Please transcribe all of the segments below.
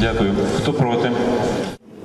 Дякую. Хто проти?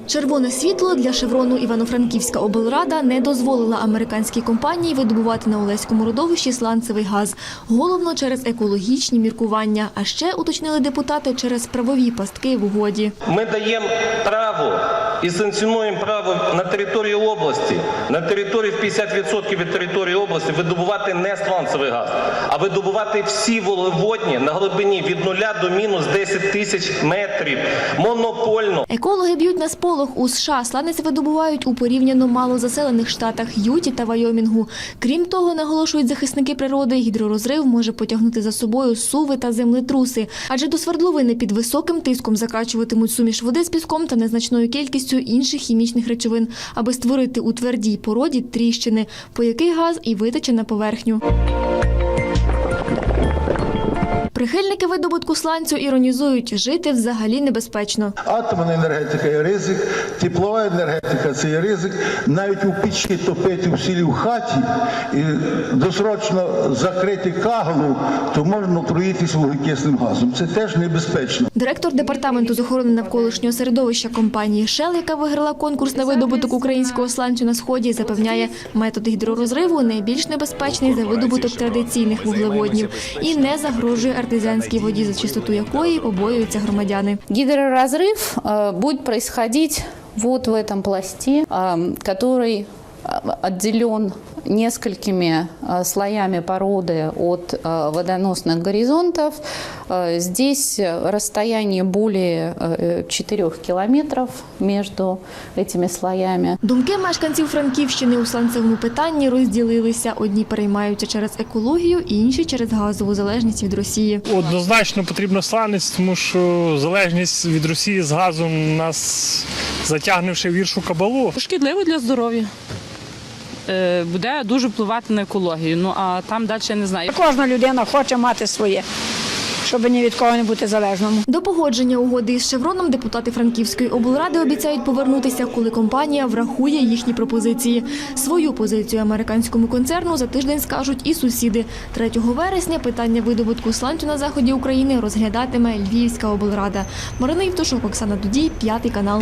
Червоне світло для шеврону Івано-Франківська облрада не дозволила американській компанії видобувати на Олеському родовищі сланцевий газ. Головно через екологічні міркування. А ще уточнили депутати через правові пастки в угоді. Ми даємо право і санкціонуємо право на території області, на території в 50% від території області видобувати не сланцевий газ, а видобувати всі вуглеводні на глибині від 0 до мінус 10 тисяч метрів монопольно. Екологи б'ють на сполох. У США сланець видобувають у порівняно малозаселених штатах Юті та Вайомінгу. Крім того, наголошують захисники природи, гідророзрив може потягнути за собою суви та землетруси. Адже до свердловини під високим тиском закачуватимуть суміш води з піском та незначною кількістю інших хімічних речовин, аби створити у твердій породі тріщини, по яких газ і витече на поверхню. Прихильники видобутку сланцю іронізують, жити взагалі небезпечно. Атомна енергетика є ризик, теплова енергетика це є ризик. Навіть у печі топити в селі в хаті і досрочно закрити каглу, то можна отруїтися вуглекислим газом. Це теж небезпечно. Директор департаменту з охорони навколишнього середовища компанії Shell, яка виграла конкурс на видобуток українського сланцю на сході, запевняє, метод гідророзриву найбільш небезпечний за видобуток традиційних вуглеводнів і не загрожує артезіанській воді, за чистоту якої побоюються громадяни. Гидроразрыв э, будет происходить вот в этом пласте, э, который э, отделен несколькими э, слоями породы от э, водоносных горизонтов. Э, Здесь э, расстояние более э, 4 километров между этими слоями. Думки мешканців Франківщини у сланцевому питанні розділилися. Одні переймаються через екологію, інші через газову залежність від Росії. Однозначно потрібно сланець, тому що залежність від Росії з газом нас затягне в ще гіршу кабалу. Шкідливо для здоров'я. Е, Буде дуже впливати на екологію. Ну а там далі я не знаю. Кожна людина хоче мати своє, щоб ні від кого не бути залежному. До погодження угоди із Шевроном депутати Франківської облради обіцяють повернутися, коли компанія врахує їхні пропозиції. Свою позицію американському концерну за тиждень скажуть і сусіди. 3 вересня питання видобутку сланцю на заході України розглядатиме Львівська облрада. Марина Євтушок, Оксана Дудій, п'ятий канал.